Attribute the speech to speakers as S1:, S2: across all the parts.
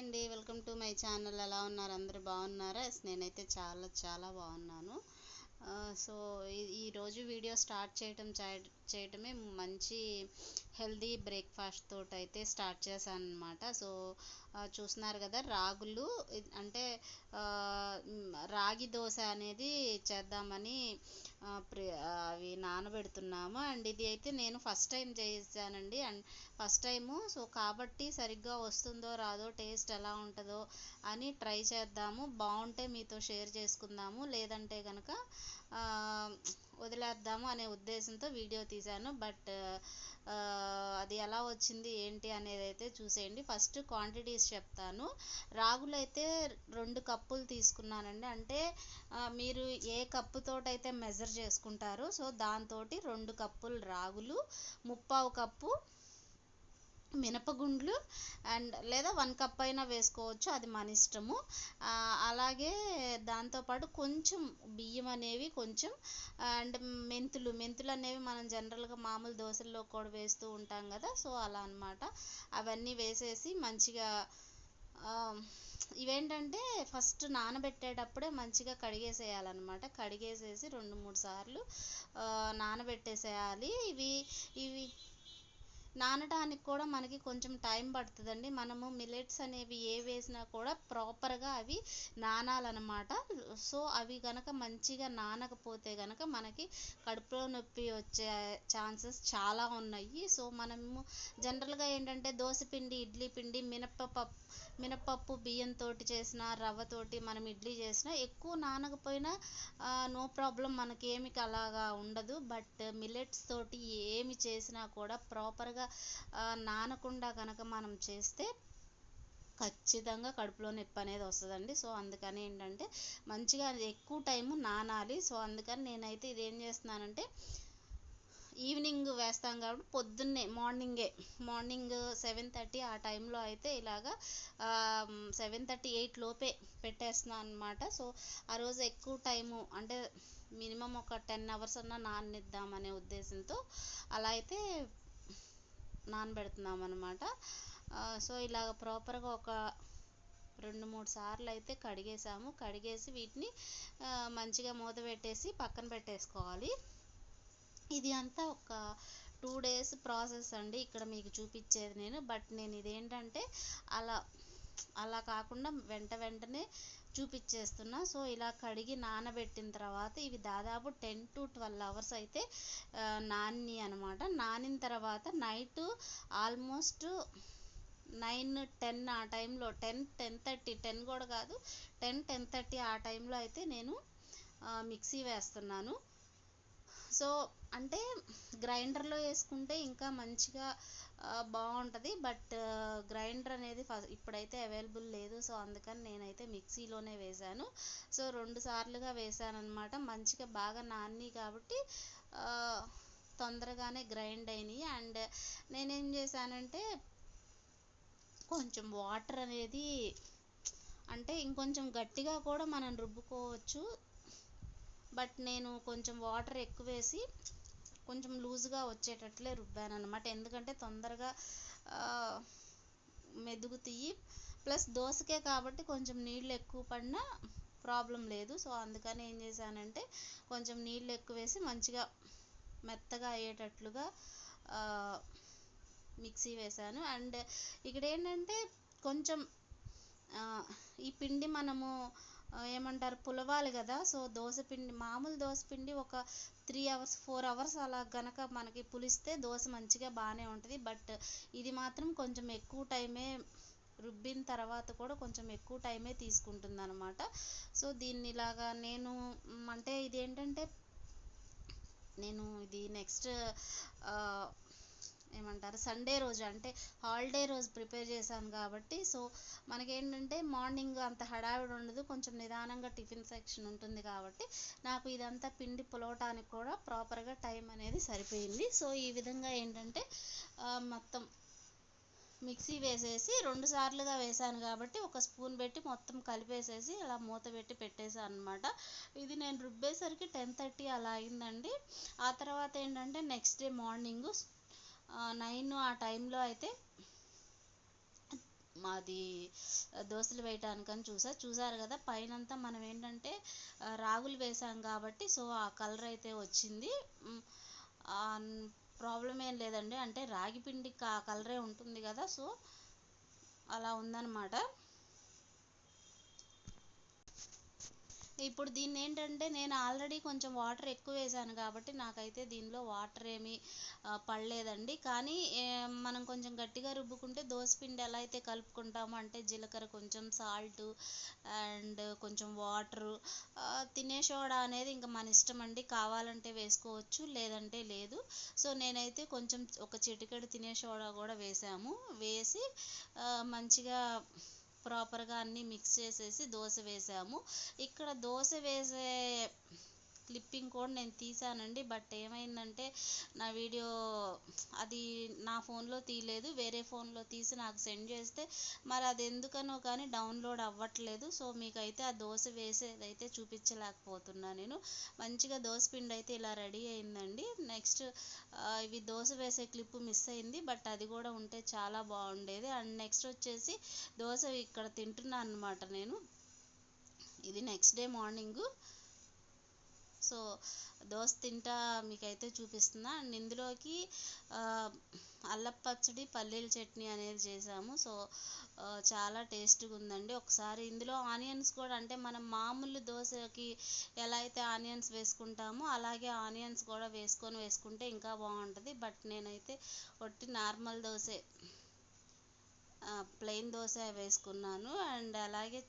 S1: అండి. Welcome to my channel. ఎలా ఉన్నారు? అందరూ బాగున్నారా? నేనైతే చాలా చాలా బాగున్నాను. సో ఈ- ఈరోజు వీడియో స్టార్ట్ చేయటం చేయటమే మంచి హెల్దీ బ్రేక్ఫాస్ట్ తోటి అయితే స్టార్ట్ చేశాను అనమాట సో చూస్తున్నారు కదా రాగులు అంటే రాగి దోశ అనేది చేద్దామని ప్రి- అవి నానబెడుతున్నాము. అండ్ ఇది అయితే నేను ఫస్ట్ టైం చేశానండి. అండ్ ఫస్ట్ టైము సో కాబట్టి సరిగ్గా వస్తుందో రాదో టేస్ట్ ఎలా ఉంటుందో అని ట్రై చేద్దాము. బాగుంటే మీతో షేర్ చేసుకుందాము. లేదంటే కనుక వదిలేద్దాము అనే ఉద్దేశంతో వీడియో తీశాను. బట్ అది ఎలా వచ్చింది ఏంటి అనేది అయితే చూసేయండి. ఫస్ట్ క్వాంటిటీస్ చెప్తాను. రాగులు అయితే రెండు కప్పులు తీసుకున్నానండి. అంటే మీరు ఏ కప్పుతోటైతే మెజర్ చేసుకుంటారో సో దాంతో రెండు కప్పులు రాగులు ముప్పావు కప్పు మినపగుండ్లు అండ్ లేదా వన్ కప్ అయినా వేసుకోవచ్చు అది మన ఇష్టము. అలాగే దాంతోపాటు కొంచెం బియ్యం అనేవి కొంచెం అండ్ మెంతులు మెంతులు అనేవి మనం జనరల్గా మామూలు దోశల్లో కూడా వేస్తూ ఉంటాం కదా సో అలా అన్నమాట. అవన్నీ వేసేసి మంచిగా ఇవేంటంటే ఫస్ట్ నానబెట్టేటప్పుడే మంచిగా కడిగేసేయాలన్నమాట. కడిగేసేసి రెండు మూడు సార్లు నానబెట్టేసేయాలి. ఇవి ఇవి నానడానికి కూడా మనకి కొంచెం టైం పడుతుందండి. మనము మిల్లెట్స్ అనేవి ఏ వేసినా కూడా ప్రాపర్గా అవి నానాలన్నమాట. సో అవి గనక మంచిగా నానకపోతే గనక మనకి కడుపులో నొప్పి వచ్చే ఛాన్సెస్ చాలా ఉన్నాయి. సో మనము జనరల్గా ఏంటంటే దోశ పిండి ఇడ్లీ పిండి మినప్పప్పు మినప్పప్పు బియ్యంతో చేసిన రవ్వతోటి మనం ఇడ్లీ చేసినా ఎక్కువ నానకపోయినా నో ప్రాబ్లం మనకి ఏమి అలాగా ఉండదు. బట్ మిలెట్స్ తోటి ఏమి చేసినా కూడా ప్రాపర్గా నానకుండా కనుక మనం చేస్తే ఖచ్చితంగా కడుపులో నొప్పి అనేది వస్తుందండి. సో అందుకని ఏంటంటే మంచిగా ఎక్కువ టైము నానాలి. సో అందుకని నేనైతే ఇది ఏం చేస్తున్నానంటే ఈవినింగ్ వేస్తాం కాబట్టి పొద్దున్నే మార్నింగే మార్నింగ్ సెవెన్ థర్టీ ఆ టైంలో అయితే ఇలాగా సెవెన్ థర్టీ ఎయిట్ లోపే పెట్టేస్తున్నాను అనమాట సో ఆ రోజు ఎక్కువ టైము అంటే మినిమం ఒక టెన్ అవర్స్ అన్నా నానిద్దామనే ఉద్దేశంతో అలా అయితే నానబెడుతున్నాం అనమాట సో ఇలాగ ప్రాపర్గా ఒక రెండు మూడు సార్లు అయితే కడిగేసాము. కడిగేసి వీటిని మంచిగా మూత పెట్టేసి పక్కన పెట్టేసుకోవాలి. ఇది అంతా ఒక టూ డేస్ ప్రాసెస్ అండి. ఇక్కడ మీకు చూపించేది నేను. బట్ నేను ఇదేంటంటే అలా అలా కాకుండా వెంట వెంటనే చూపించేస్తున్నా. సో ఇలా కడిగి నానబెట్టిన తర్వాత ఇవి దాదాపు టెన్ టు ట్వెల్వ్ అవర్స్ అయితే నాని అనమాట నానిన తర్వాత నైట్ ఆల్మోస్ట్ నైన్ టెన్ ఆ టైంలో టెన్ టెన్ థర్టీ టెన్ కూడా కాదు టెన్ టెన్ థర్టీ ఆ టైంలో అయితే నేను మిక్సీ వేస్తున్నాను. సో అంటే గ్రైండర్లో వేసుకుంటే ఇంకా మంచిగా బాగుంటుంది. బట్ గ్రైండర్ అనేది ఫస్ట్ ఇప్పుడైతే అవైలబుల్ లేదు. సో అందుకని నేనైతే మిక్సీలోనే వేశాను. సో రెండు సార్లుగా అనమాట మంచిగా బాగా నాన్ని కాబట్టి తొందరగానే గ్రైండ్ అయినాయి. అండ్ నేనేం చేశానంటే కొంచెం వాటర్ అనేది అంటే ఇంకొంచెం గట్టిగా కూడా మనం రుబ్బుకోవచ్చు. బట్ నేను కొంచెం వాటర్ ఎక్కువ వేసి కొంచెం లూజ్గా వచ్చేటట్లే రుబ్బాను అనమాట ఎందుకంటే తొందరగా మెదుగు మెదుగుతాయి. ప్లస్ దోసకే కాబట్టి కొంచెం నీళ్ళు ఎక్కువ పడినా ప్రాబ్లం లేదు. సో అందుకని ఏం చేశానంటే కొంచెం నీళ్ళు ఎక్కువ వేసి మంచిగా మెత్తగా అయ్యేటట్లుగా మిక్సీ వేశాను. అండ్ ఇక్కడ ఏంటంటే కొంచెం ఈ పిండి మనము ఏమంటారు పులవాలి కదా. సో దోశ పిండి మామూలు దోశ పిండి ఒక త్రీ అవర్స్ ఫోర్ అవర్స్ అలా గనక మనకి పులిస్తే దోశ మంచిగా బాగానే ఉంటుంది. బట్ ఇది మాత్రం కొంచెం ఎక్కువ టైమే రుబ్బిన తర్వాత కూడా కొంచెం ఎక్కువ టైమే తీసుకుంటుంది అనమాట సో దీన్ని ఇలాగా నేను అంటే ఇది ఏంటంటే నేను ఇది నెక్స్ట్ ఏమంటారు సండే రోజు అంటే హాలిడే రోజు ప్రిపేర్ చేశాను కాబట్టి సో మనకేంటంటే మార్నింగ్ అంత హడావిడి ఉండదు కొంచెం నిదానంగా టిఫిన్ సెక్షన్ ఉంటుంది కాబట్టి నాకు ఇదంతా పిండి పులవటానికి కూడా ప్రాపర్గా టైం అనేది సరిపోయింది. సో ఈ విధంగా ఏంటంటే మొత్తం మిక్సీ వేసేసి రెండు సార్లుగా వేసాను కాబట్టి ఒక స్పూన్ పెట్టి మొత్తం కలిపేసేసి అలా మూత పెట్టి పెట్టేశాను అనమాట ఇది నేను రుబ్బేసరికి టెన్ థర్టీ అలా అయిందండి. ఆ తర్వాత ఏంటంటే నెక్స్ట్ డే మార్నింగ్ నైన్ ఆ టైంలో అయితే మాది దోశలు వేయటానికని చూసా. చూసారు కదా పైనంతా మనం ఏంటంటే రాగులు వేసాం కాబట్టి సో ఆ కలర్ అయితే వచ్చింది. ప్రాబ్లం ఏం లేదండి. అంటే రాగి పిండికి ఆ కలరే ఉంటుంది కదా సో అలా ఉందన్నమాట. ఇప్పుడు దీన్ని ఏంటంటే నేను ఆల్రెడీ కొంచెం వాటర్ ఎక్కువ వేసాను కాబట్టి నాకైతే దీనిలో వాటర్ ఏమీ పడలేదండి. కానీ మనం కొంచెం గట్టిగా రుబ్బుకుంటే దోసపిండి ఎలా అయితే కలుపుకుంటామో అంటే జీలకర్ర కొంచెం సాల్ట్ అండ్ కొంచెం వాటర్ తినే సోడా అనేది ఇంకా మన ఇష్టం అండి. కావాలంటే వేసుకోవచ్చు లేదంటే లేదు. సో నేనైతే కొంచెం ఒక చిటికెడు తినే సోడా కూడా వేసాము. వేసి మంచిగా ప్రాపర్గా అన్నీ మిక్స్ చేసేసి దోశ వేసాము. ఇక్కడ దోశ వేసే క్లిప్పింగ్ కూడా నేను తీసానండి బట్ ఏమైందంటే నా వీడియో అది నా ఫోన్లో తీయలేదు. వేరే ఫోన్లో తీసి నాకు సెండ్ చేస్తే మరి అది ఎందుకనో కానీ డౌన్లోడ్ అవ్వట్లేదు. సో మీకైతే ఆ దోశ వేసేదైతే చూపించలేకపోతున్నా నేను. మంచిగా దోశ పిండి అయితే ఇలా రెడీ అయిందండి. నెక్స్ట్ ఇవి దోశ వేసే క్లిప్ మిస్ అయింది. బట్ అది కూడా ఉంటే చాలా బాగుండేది. అండ్ నెక్స్ట్ వచ్చేసి దోశ ఇక్కడ తింటున్నాను అనమాట నేను. ఇది next day morning so dosa తింటా మీకైతే చూపిస్తున్నా. అండ్ ఇందులోకి అల్లం పచ్చడి పల్లీల చట్నీ అనేది చేసాము సో చాలా టేస్ట్గా ఉందండి. ఒకసారి ఇందులో ఆనియన్స్ కూడా అంటే మనం మామూలు దోశకి ఎలా అయితే ఆనియన్స్ వేసుకుంటామో అలాగే ఆనియన్స్ కూడా వేసుకొని వేసుకుంటే ఇంకా బాగుంటుంది. బట్ నేనైతే ఒట్టి నార్మల్ దోశే. ప్లెయిన్ దోశ వేసుకున్నాను. అండ్ అలాగే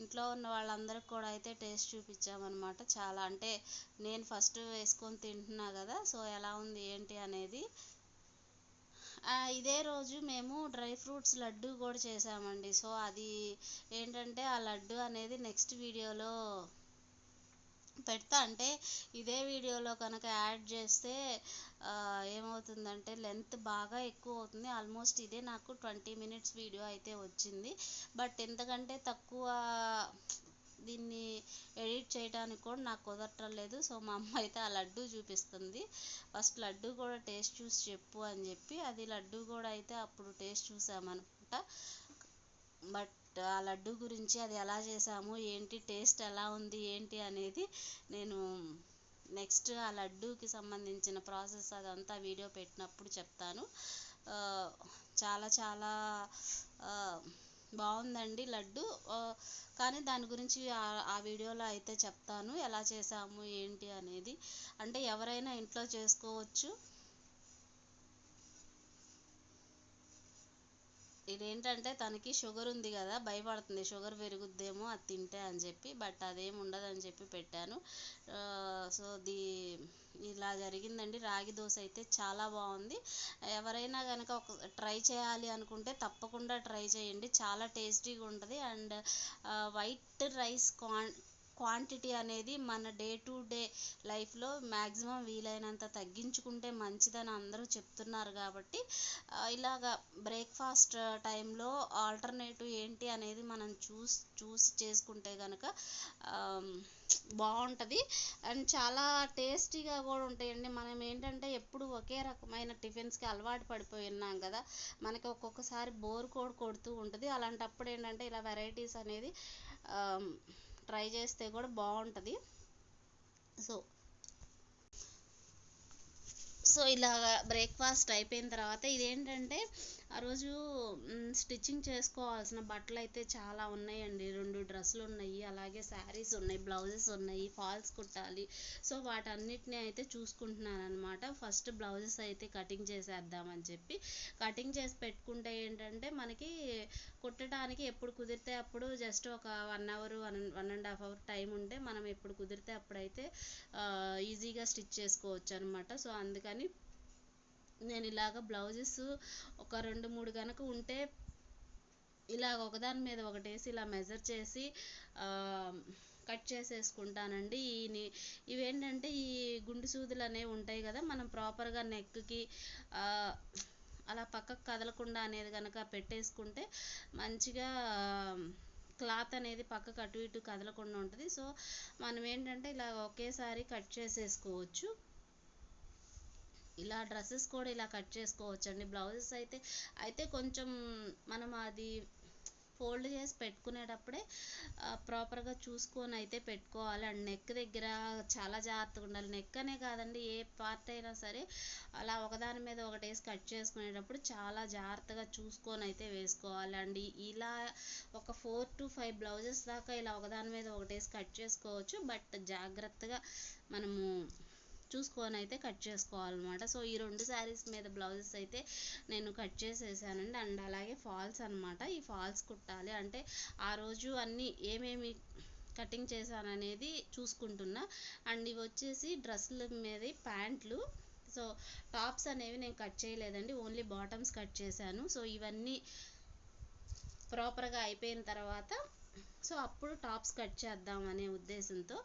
S1: ఇంట్లో ఉన్న వాళ్ళందరికి కూడా అయితే టేస్ట్ చూపించామన్నమాట. చాలా అంటే నేను ఫస్ట్ వేసుకొని తింటున్నా కదా సో ఎలా ఉంది ఏంటి అనేది. ఇదే రోజు మేము డ్రై ఫ్రూట్స్ లడ్డు కూడా చేసామండి. సో అది ఏంటంటే ఆ లడ్డు అనేది నెక్స్ట్ వీడియోలో పెడతా. అంటే ఇదే వీడియోలో కనుక యాడ్ చేస్తే ఏమవుతుందంటే లెంత్ బాగా ఎక్కువ అవుతుంది ఆల్మోస్ట్ ఇదే నాకు ట్వంటీ మినిట్స్ వీడియో అయితే వచ్చింది. బట్ ఎంతకంటే తక్కువ దీన్ని ఎడిట్ చేయడానికి కూడా నాకు కుదరట్లేదు సో మా అమ్మ అయితే ఆ లడ్డు చూపిస్తుంది. ఫస్ట్ లడ్డు కూడా టేస్ట్ చూసి చెప్పు అని చెప్పి అది లడ్డు కూడా అయితే అప్పుడు టేస్ట్ చూసామనుకుంటా. బట్ ఆ లడ్డు గురించి అది ఎలా చేసాము ఏంటి టేస్ట్ ఎలా ఉంది ఏంటి అనేది నేను నెక్స్ట్ ఆ లడ్డూకి సంబంధించిన ప్రాసెస్ అదంతా వీడియో పెట్టినప్పుడు చెప్తాను. చాలా చాలా బాగుందండి లడ్డు. కానీ దాని గురించి ఆ- ఆ వీడియోలో అయితే చెప్తాను ఎలా చేసాము ఏంటి అనేది. అంటే ఎవరైనా ఇంట్లో చేసుకోవచ్చు. ఇదేంటంటే తనకి షుగర్ ఉంది కదా భయపడుతుంది. షుగర్ పెరుగుద్దేమో అది తింటే అని చెప్పి బట్ అదేం ఉండదని చెప్పి పెట్టాను. సో ది ఇలా జరిగిందండి. రాగి దోశ అయితే చాలా బాగుంది. ఎవరైనా కనుక ఒక ట్రై చేయాలి అనుకుంటే తప్పకుండా ట్రై చేయండి. చాలా టేస్టీగా ఉంటుంది అండ్ వైట్ రైస్ క్వాన్ క్వాంటిటీ అనేది మన డే టు డే లైఫ్లో మ్యాక్సిమం వీలైనంత తగ్గించుకుంటే మంచిదని అందరూ చెప్తున్నారు కాబట్టి ఇలాగ ఇలాగా బ్రేక్ఫాస్ట్ టైంలో ఆల్టర్నేటివ్ ఏంటి అనేది మనం చూస్ చూసి చేసుకుంటే కనుక బాగుంటుంది. అండ్ చాలా టేస్టీగా కూడా ఉంటాయండి. మనం ఏంటంటే ఎప్పుడు ఒకే రకమైన టిఫిన్స్కి అలవాటు పడిపోయి ఉన్నాం కదా మనకి ఒక్కొక్కసారి బోర్ కోడ్ కొడుతూ ఉంటుంది. అలాంటప్పుడు ఏంటంటే ఇలా వెరైటీస్ అనేది ట్రై చేస్తే కూడా బాగుంటుంది. సో సో ఇలాగ బ్రేక్ఫాస్ట్ అయిపోయిన తర్వాత ఇదేంటంటే ఆ రోజు స్టిచ్చింగ్ చేసుకోవాల్సిన బట్టలు అయితే చాలా ఉన్నాయండి. రెండు డ్రెస్సులు ఉన్నాయి అలాగే శారీస్ ఉన్నాయి బ్లౌజెస్ ఉన్నాయి ఫాల్స్ కుట్టాలి. సో వాటన్నిటిని అయితే చూసుకుంటున్నాను అనమాట ఫస్ట్ బ్లౌజెస్ అయితే కటింగ్ చేసేద్దామని చెప్పి. కటింగ్ చేసి పెట్టుకుంటే ఏంటంటే మనకి కుట్టడానికి ఎప్పుడు కుదిరితే అప్పుడు జస్ట్ ఒక one hour one one and half hour time ఉంటే మనం ఎప్పుడు కుదిరితే అప్పుడైతే ఈజీగా స్టిచ్ చేసుకోవచ్చు అనమాట సో అందుకని నేను ఇలాగ బ్లౌజెస్ ఒక రెండు మూడు కనుక ఉంటే ఇలాగ ఒకదాని మీద ఒకటి వేసి ఇలా మెజర్ చేసి కట్ చేసేసుకుంటానండి. ఈ ఇవేంటంటే ఈ గుండు సూదులు అనేవి ఉంటాయి కదా మనం ప్రాపర్గా నెక్కి అలా పక్కకు కదలకుండా అనేది కనుక పెట్టేసుకుంటే మంచిగా క్లాత్ అనేది పక్కకు అటు ఇటు కదలకుండా ఉంటుంది. సో మనం ఏంటంటే ఇలా ఒకేసారి కట్ చేసేసుకోవచ్చు. ఇలా డ్రెస్సెస్ కూడా ఇలా కట్ చేసుకోవచ్చండి. బ్లౌజెస్ అయితే అయితే కొంచెం మనం అది ఫోల్డ్ చేసి పెట్టుకునేటప్పుడే ప్రాపర్గా చూసుకొని అయితే పెట్టుకోవాలి. అండ్ నెక్ దగ్గర చాలా జాగ్రత్తగా ఉండాలి. నెక్ అనే కాదండి ఏ పార్ట్ అయినా సరే అలా ఒకదాని మీద ఒకటి వేసి కట్ చేసుకునేటప్పుడు చాలా జాగ్రత్తగా చూసుకొని అయితే వేసుకోవాలి. అండి ఇలా ఒక ఫోర్ టు ఫైవ్ బ్లౌజెస్ దాకా ఇలా ఒకదాని మీద ఒకటి వేసి కట్ చేసుకోవచ్చు. బట్ జాగ్రత్తగా మనము చూసుకొని అయితే కట్ చేసుకోవాలన్నమాట. సో ఈ రెండు శారీస్ మీద బ్లౌజెస్ అయితే నేను కట్ చేసేసానండి. అండ్ అలాగే ఫాల్స్ అనమాట ఈ ఫాల్స్ కుట్టాలి. అంటే ఆ రోజు అన్నీ ఏమేమి కటింగ్ చేశాననేది చూసుకుంటున్నా. అండ్ ఇవి వచ్చేసి డ్రెస్సుల మీద ప్యాంట్లు. సో టాప్స్ అనేవి నేను కట్ చేయలేదండి. ఓన్లీ బాటమ్స్ కట్ చేశాను. సో ఇవన్నీ ప్రాపర్గా అయిపోయిన తర్వాత సో అప్పుడు టాప్స్ కట్ చేద్దాం అనే ఉద్దేశంతో.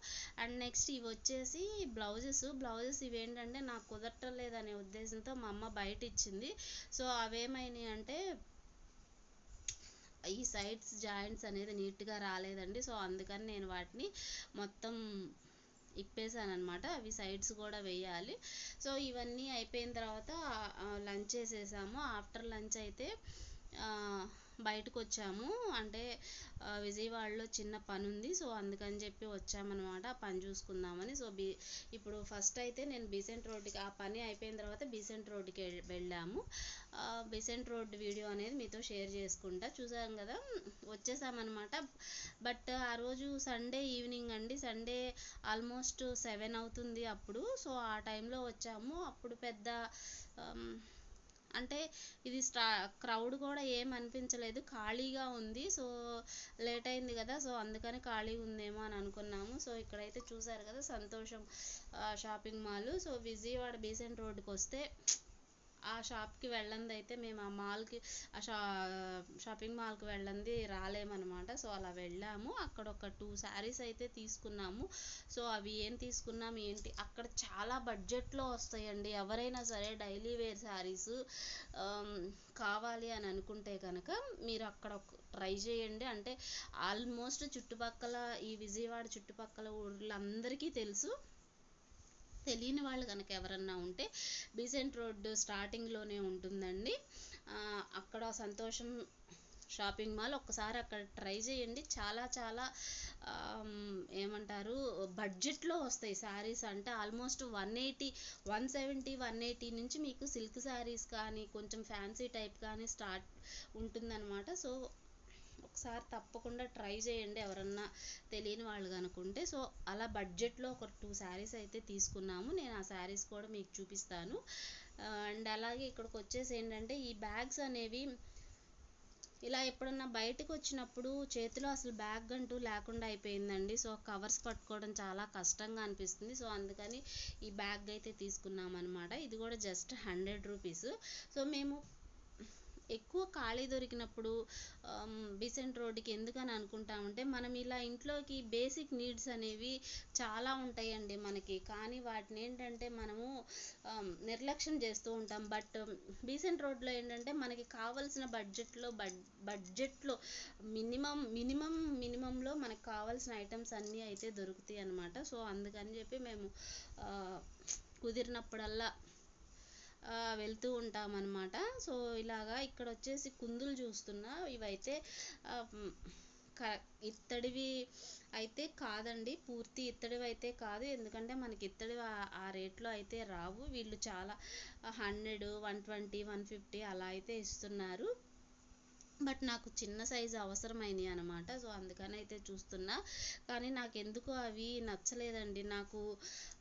S1: అండ్ నెక్స్ట్ ఇవి వచ్చేసి బ్లౌజెస్. బ్లౌజెస్ ఇవి ఏంటంటే నాకు కుదరటం లేదనే ఉద్దేశంతో మా అమ్మ బయట ఇచ్చింది సో అవేమైనాయి అంటే ఈ సైడ్స్ జాయింట్స్ అనేది నీట్గా రాలేదండి. సో అందుకని నేను వాటిని మొత్తం ఇప్పేసాను అనమాట అవి సైడ్స్ కూడా వేయాలి. సో ఇవన్నీ అయిపోయిన తర్వాత లంచ్ చేసేసాము. ఆఫ్టర్ లంచ్ అయితే బయటకు వచ్చాము అంటే విజయవాడలో చిన్న పని ఉంది సో అందుకని చెప్పి వచ్చామన్నమాట. ఆ పని చూసుకుందామని. సో బీ ఇప్పుడు ఫస్ట్ అయితే నేను బీసెంట్ రోడ్డుకి ఆ పని అయిపోయిన తర్వాత బీసెంట్ రోడ్డుకి వెళ్ళాము. బీసెంట్ రోడ్ వీడియో అనేది మీతో షేర్ చేసుకుంటా. చూసాం కదా? వచ్చేసామన్నమాట. బట్ ఆ రోజు సండే ఈవినింగ్ అండి. సండే ఆల్మోస్ట్ సెవెన్ అవుతుంది అప్పుడు. సో ఆ టైంలో వచ్చాము. అప్పుడు పెద్ద అంటే ఇది స్టా క్రౌడ్ కూడా ఏం అనిపించలేదు. ఖాళీగా ఉంది. సో లేట్ అయింది కదా. సో అందుకని ఖాళీగా ఉందేమో అని అనుకున్నాము. సో ఇక్కడైతే చూసారు కదా Santosham shopping mall. So Vijayawada Besant రోడ్డుకి వస్తే ఆ షాప్కి వెళ్ళంది అయితే మేము ఆ మాల్కి ఆ షా షాపింగ్ మాల్కి వెళ్ళంది రాలేమన్నమాట. సో అలా వెళ్ళాము. అక్కడ ఒక టూ శారీస్ అయితే తీసుకున్నాము. సో అవి ఏం తీసుకున్నాం ఏంటి? అక్కడ చాలా బడ్జెట్లో వస్తాయండి. ఎవరైనా సరే డైలీ వేర్ శారీస్ కావాలి అని అనుకుంటే కనుక మీరు అక్కడ ట్రై చేయండి. అంటే ఆల్మోస్ట్ చుట్టుపక్కల ఈ విజయవాడ చుట్టుపక్కల ఊర్లందరికీ తెలుసు. తెలియని వాళ్ళు కనుక ఎవరన్నా ఉంటే బీసెంట్ రోడ్డు స్టార్టింగ్లోనే ఉంటుందండి. అక్కడ సంతోషం షాపింగ్ మాల్ ఒక్కసారి అక్కడ ట్రై చేయండి. చాలా చాలా ఏమంటారు బడ్జెట్లో వస్తాయి శారీస్ అంటే almost one eighty one seventy one eighty నుంచి మీకు సిల్క్ శారీస్ కానీ కొంచెం ఫ్యాన్సీ టైప్ కానీ స్టార్ట్ ఉంటుందన్నమాట. సో ఒకసారి తప్పకుండా ట్రై చేయండి ఎవరన్నా తెలియని వాళ్ళు కనుకుంటే. సో అలా బడ్జెట్లో ఒక టూ శారీస్ అయితే తీసుకున్నాము. నేను ఆ శారీస్ కూడా మీకు చూపిస్తాను. అండ్ అలాగే ఇక్కడికి వచ్చేసి ఏంటంటే ఈ బ్యాగ్స్ అనేవి ఇలా ఎప్పుడన్నా బయటకు వచ్చినప్పుడు చేతిలో అసలు బ్యాగ్ అంటూ లేకుండా అయిపోయిందండి. సో కవర్స్ పట్టుకోవడం చాలా కష్టంగా అనిపిస్తుంది. సో అందుకని ఈ బ్యాగ్ అయితే తీసుకున్నాం అనమాట ఇది కూడా జస్ట్ హండ్రెడ్ రూపీస్. సో మేము ఎక్కువ ఖాళీ దొరికినప్పుడు బీసెంట్ రోడ్డుకి ఎందుకని అనుకుంటామంటే మనం ఇలా ఇంట్లోకి బేసిక్ నీడ్స్ అనేవి చాలా ఉంటాయండి మనకి. కానీ వాటిని ఏంటంటే మనము నిర్లక్ష్యం చేస్తూ ఉంటాం. బట్ బీసెంట్ రోడ్లో ఏంటంటే మనకి కావాల్సిన బడ్జెట్లో బడ్ బడ్జెట్లో మినిమం మినిమం మినిమంలో మనకు కావాల్సిన ఐటమ్స్ అన్నీ అయితే దొరుకుతాయి అన్నమాట. సో అందుకని చెప్పి మేము కుదిరినప్పుడల్లా వెళ్తూ ఉంటాం అనమాట సో ఇలాగా ఇక్కడ వచ్చేసి కుందులు చూస్తున్నా. ఇవైతే క ఇత్తడివి అయితే కాదండి. పూర్తి ఇత్తడివి అయితే కాదు. ఎందుకంటే మనకి ఇత్తడి ఆ రేట్లో అయితే రావు. వీళ్ళు చాలా hundred one twenty one fifty అలా అయితే ఇస్తున్నారు. బట్ నాకు చిన్న సైజు అవసరమైనవి అనమాట సో అందుకని అయితే చూస్తున్నా. కానీ నాకు ఎందుకో అవి నచ్చలేదండి. నాకు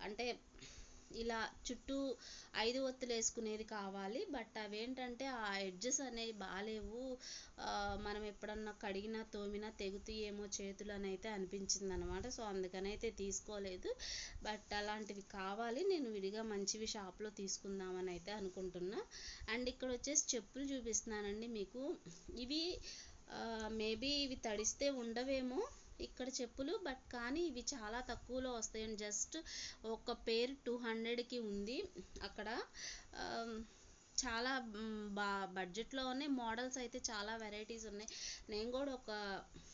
S1: అంటే ఇలా చుట్టూ ఐదు ఒత్తులు వేసుకునేది కావాలి. బట్ అవేంటంటే ఆ ఎడ్జెస్ అనేవి బాగాలేవు మనం ఎప్పుడన్నా కడిగినా తోమినా తెగుతాయేమో చేతులు అని అయితే అనిపించింది అనమాట సో అందుకని అయితే తీసుకోలేదు. బట్ అలాంటివి కావాలి. నేను విడిగా మంచివి షాప్లో తీసుకుందామని అయితే అనుకుంటున్నా. అండ్ ఇక్కడ వచ్చేసి చెప్పులు చూపిస్తున్నానండి మీకు. ఇవి మేబీ ఇవి తడిస్తే ఉండవేమో. ఇక్కడ చెప్పులు బట్ కానీ ఇవి చాలా తక్కువలో వస్తాయండి. జస్ట్ ఒక పేర్ టూ హండ్రెడ్కి ఉంది. అక్కడ చాలా బా బడ్జెట్లోనే మోడల్స్ అయితే చాలా వెరైటీస్ ఉన్నాయి. నేను కూడా ఒక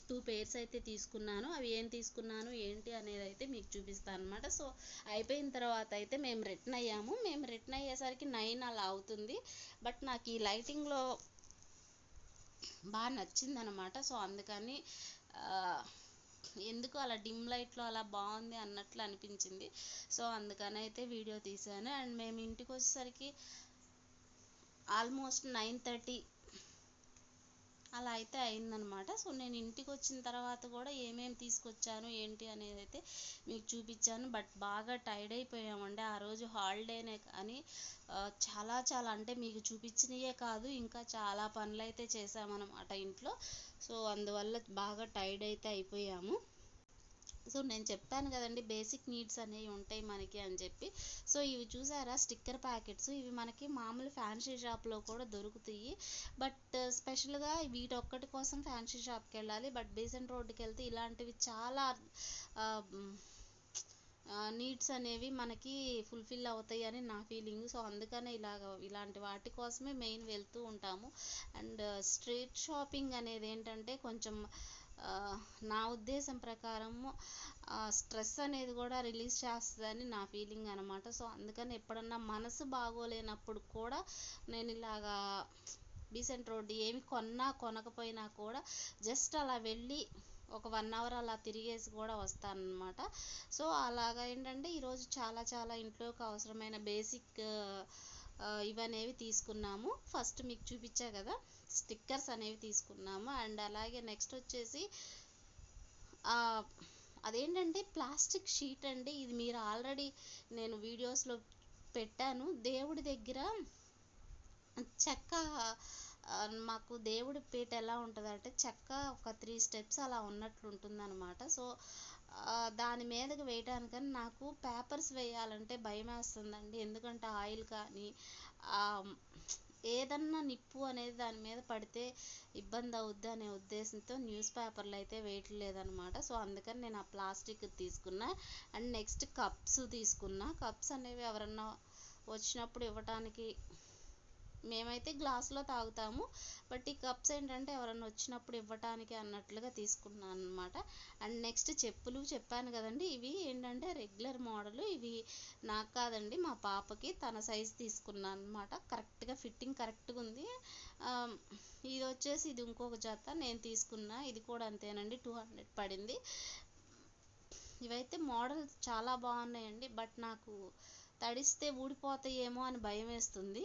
S1: టూ పేర్స్ అయితే తీసుకున్నాను. అవి ఏం తీసుకున్నాను ఏంటి అనేది అయితే మీకు చూపిస్తాను అనమాట సో అయిపోయిన తర్వాత అయితే మేము రిటర్న్ అయ్యాము. మేము రిటర్న్ అయ్యేసరికి నైన్ అలా అవుతుంది. బట్ నాకు ఈ లైటింగ్లో బాగా నచ్చిందనమాట సో అందుకని ఎందుకు అలా డిమ్ లైట్లో అలా బాగుంది అన్నట్లు అనిపించింది. సో అందుకని అయితే వీడియో తీశాను. అండ్ మేము ఇంటికి వచ్చేసరికి ఆల్మోస్ట్ నైన్ థర్టీ అలా అయితే అయిందనమాట. సో నేను ఇంటికి వచ్చిన తర్వాత కూడా ఏమేమి తీసుకొచ్చాను ఏంటి అనేది అయితే మీకు చూపించాను. బట్ బాగా టైర్డ్ అయిపోయామండి. ఆ రోజు హాలిడేనే కానీ చాలా చాలా అంటే మీకు చూపించినయే కాదు. ఇంకా చాలా పనులు అయితే చేసామన్నమాట ఇంట్లో. సో అందువల్ల బాగా టైర్డ్ అయితే అయిపోయాము. సో నేను చెప్పాను కదండి బేసిక్ నీడ్స్ అనేవి ఉంటాయి మనకి అని చెప్పి. సో ఇవి చూసారా స్టిక్కర్ ప్యాకెట్స్. ఇవి మనకి మామూలు ఫ్యాన్సీ షాప్లో కూడా దొరుకుతాయి. బట్ స్పెషల్గా వీటి ఒక్కటి కోసం ఫ్యాన్సీ షాప్కి వెళ్ళాలి బట్ బీసెంట్ రోడ్డుకి వెళ్తే ఇలాంటివి చాలా నీడ్స్ అనేవి మనకి ఫుల్ఫిల్ అవుతాయి అని నా ఫీలింగ్ సో అందుకనే ఇలాగ ఇలాంటి వాటి కోసమే మెయిన్ వెళ్తూ ఉంటాము. అండ్ స్ట్రీట్ షాపింగ్ అనేది ఏంటంటే కొంచెం నా ఉద్దేశం ప్రకారము స్ట్రెస్ అనేది కూడా రిలీజ్ చేస్తుందని నా ఫీలింగ్ అనమాట సో అందుకని ఎప్పుడన్నా మనసు బాగోలేనప్పుడు కూడా నేను ఇలాగా బీసెంట్ రోడ్డు ఏమి కొన్నా కొనకపోయినా కూడా జస్ట్ అలా వెళ్ళి ఒక వన్ అవర్ అలా తిరిగేసి కూడా వస్తానమాట సో అలాగా ఏంటంటే ఈరోజు చాలా చాలా ఇంట్లోకి అవసరమైన బేసిక్ ఇవనేవి తీసుకున్నాము. ఫస్ట్ మీకు చూపించా కదా స్టిక్కర్స్ అనేవి తీసుకున్నాము. అండ్ అలాగే నెక్స్ట్ వచ్చేసి అదేంటంటే ప్లాస్టిక్ షీట్ అండి. ఇది మీరు ఆల్రెడీ నేను వీడియోస్లో పెట్టాను. దేవుడి దగ్గర చెక్క మాకు దేవుడి పీట ఎలా ఉంటుందంటే చెక్క ఒక త్రీ స్టెప్స్ అలా ఉన్నట్లు ఉంటుందన్నమాట. సో దాని మీదకి వేయటానికని నాకు పేపర్స్ వేయాలంటే భయం వేస్తుందండి ఎందుకంటే ఆయిల్ కానీ ఏదన్నా నిప్పు అనేది దాని మీద పడితే ఇబ్బంది అవుద్ది అనే ఉద్దేశంతో న్యూస్ పేపర్లు అయితే వేయట్లేదనమాట సో అందుకని నేను ఆ ప్లాస్టిక్ తీసుకున్నా. అండ్ నెక్స్ట్ కప్స్ తీసుకున్నా. కప్స్ అనేవి ఎవరన్నా వచ్చినప్పుడు ఇవ్వటానికి మేమైతే గ్లాస్లో తాగుతాము. బట్ ఈ కప్స్ ఏంటంటే ఎవరైనా వచ్చినప్పుడు ఇవ్వటానికి అన్నట్లుగా తీసుకున్నాను అనమాట అండ్ నెక్స్ట్ చెప్పులు చెప్పాను కదండి. ఇవి ఏంటంటే రెగ్యులర్ మోడల్. ఇవి నాకు కాదండి మా పాపకి తన సైజ్ తీసుకున్నాను అనమాట కరెక్ట్గా ఫిట్టింగ్ కరెక్ట్గా ఉంది. ఇది వచ్చేసి ఇది ఇంకొక జత. నేను తీసుకున్నా ఇది కూడా అంతేనండి టూ హండ్రెడ్ పడింది. ఇవైతే మోడల్ చాలా బాగున్నాయండి. బట్ నాకు తడిస్తే ఊడిపోతాయేమో అని భయం వేస్తుంది.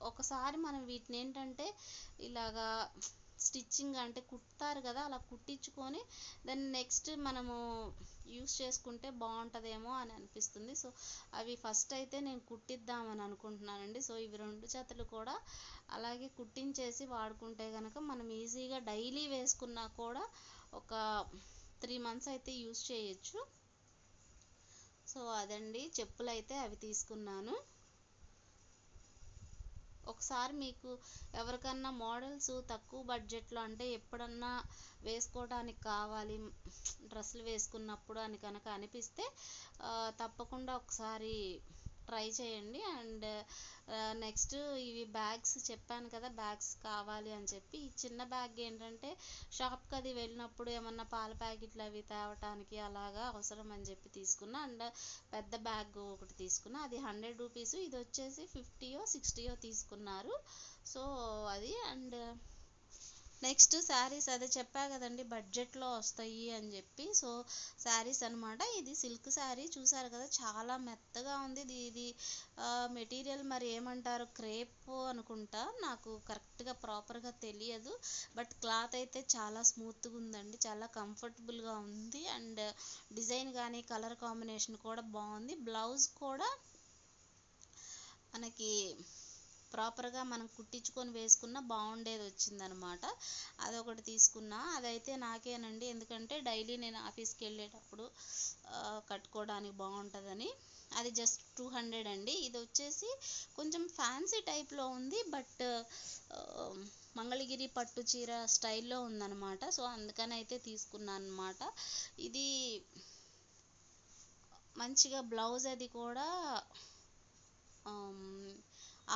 S1: ఒకసారి మనం వీటిని ఏంటంటే ఇలాగా స్టిచ్చింగ్ అంటే కుడతారు కదా అలా కుట్టించుకొని దాన్ని నెక్స్ట్ మనము యూస్ చేసుకుంటే బాగుంటుందేమో అని అనిపిస్తుంది. సో అవి ఫస్ట్ అయితే నేను కుట్టిద్దామని అనుకుంటున్నానండి. సో ఇవి రెండు చేతులు కూడా అలాగే కుట్టించేసి వాడుకుంటే కనుక మనం ఈజీగా డైలీ వేసుకున్నా కూడా ఒక త్రీ మంత్స్ అయితే యూస్ చేయొచ్చు. సో అదండి. చెప్పులు అయితే అవి తీసుకున్నాను. ఒకసారి మీకు ఎవరికన్నా మోడల్స్ తక్కువ బడ్జెట్లో అంటే ఎప్పుడన్నా వేసుకోవడానికి కావాలి డ్రెస్సులు వేసుకున్నప్పుడు అని కనుక అనిపిస్తే తప్పకుండా ఒకసారి ట్రై చేయండి. అండ్ నెక్స్ట్ ఇవి బ్యాగ్స్ చెప్పాను కదా బ్యాగ్స్ కావాలి అని చెప్పి. ఈ చిన్న బ్యాగ్ ఏంటంటే షాప్కి అది వెళ్ళినప్పుడు ఏమన్నా పాల ప్యాకెట్లు అవి తేవటానికి అలాగా అవసరం అని చెప్పి తీసుకున్నా. అండ్ పెద్ద బ్యాగ్ ఒకటి తీసుకున్నా. అది హండ్రెడ్ రూపీస్. ఇది వచ్చేసి ఫిఫ్టీయో సిక్స్టీయో తీసుకున్నారు. సో అది అండ్ నెక్స్ట్ శారీస్ అదే చెప్పా కదండి బడ్జెట్లో వస్తాయి అని చెప్పి. సో శారీస్ అన్నమాట. ఇది సిల్క్ శారీ. చూసారు కదా చాలా మెత్తగా ఉంది. ఇది ఇది మెటీరియల్ మరి ఏమంటారు? క్రేప్ అనుకుంటా. నాకు కరెక్ట్గా ప్రాపర్గా తెలియదు. బట్ క్లాత్ అయితే చాలా స్మూత్గా ఉందండి. చాలా కంఫర్టబుల్గా ఉంది. అండ్ డిజైన్ కానీ కలర్ కాంబినేషన్ కూడా బాగుంది. బ్లౌజ్ కూడా మనకి ప్రాపర్గా మనం కుట్టించుకొని వేసుకున్న బాగుండేది వచ్చిందనమాట. అదొకటి తీసుకున్నా. అదైతే నాకేనండి. ఎందుకంటే డైలీ నేను ఆఫీస్కి వెళ్ళేటప్పుడు కట్టుకోవడానికి బాగుంటుందని. అది జస్ట్ టూ హండ్రెడ్ అండి. ఇది వచ్చేసి కొంచెం ఫ్యాన్సీ టైప్లో ఉంది. బట్ మంగళగిరి పట్టు చీర స్టైల్లో ఉందన్నమాట సో అందుకని అయితే తీసుకున్నాను అనమాట ఇది మంచిగా బ్లౌజ్ అది కూడా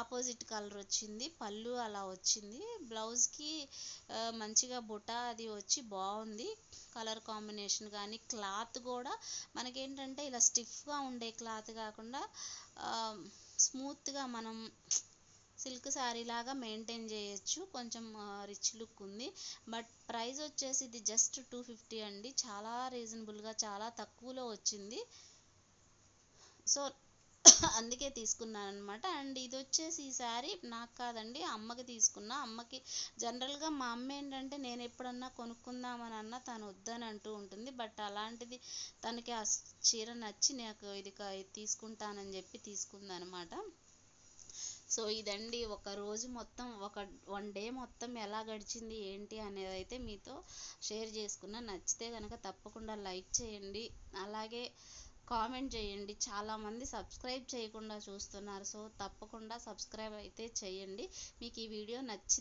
S1: ఆపోజిట్ కలర్ వచ్చింది పళ్ళు అలా వచ్చింది. బ్లౌజ్కి మంచిగా బుటా అది వచ్చి బాగుంది. కలర్ కాంబినేషన్ కానీ క్లాత్ కూడా మనకేంటంటే ఇలా స్టిఫ్గా ఉండే క్లాత్ కాకుండా స్మూత్గా మనం సిల్క్ శారీ లాగా మెయింటైన్ చేయొచ్చు. కొంచెం రిచ్ లుక్ ఉంది. బట్ ప్రైస్ వచ్చేసి ఇది జస్ట్ టూ ఫిఫ్టీ అండి. చాలా రీజనబుల్గా చాలా తక్కువలో వచ్చింది. సో అందుకే తీసుకున్నాను అనమాట అండ్ ఇది వచ్చేసి ఈ శారీ నాకు కాదండి అమ్మకి తీసుకున్నా. అమ్మకి జనరల్గా మా అమ్మ ఏంటంటే నేను ఎప్పుడన్నా కొనుక్కుందామని అన్నా తను వద్దని అంటూ ఉంటుంది. బట్ అలాంటిది తనకి ఆ చీర నచ్చి నాకు ఇది తీసుకుంటానని చెప్పి తీసుకుందనమాట. సో ఇదండి ఒక రోజు మొత్తం ఒక వన్ డే మొత్తం ఎలా గడిచింది ఏంటి అనేది అయితే మీతో షేర్ చేసుకున్నా. నచ్చితే కనుక తప్పకుండా లైక్ చేయండి. అలాగే కామెంట్ చేయండి. చాలామంది సబ్స్క్రైబ్ చేయకుండా చూస్తున్నారు. సో తప్పకుండా సబ్స్క్రైబ్ అయితే చేయండి. మీకు ఈ వీడియో నచ్చింది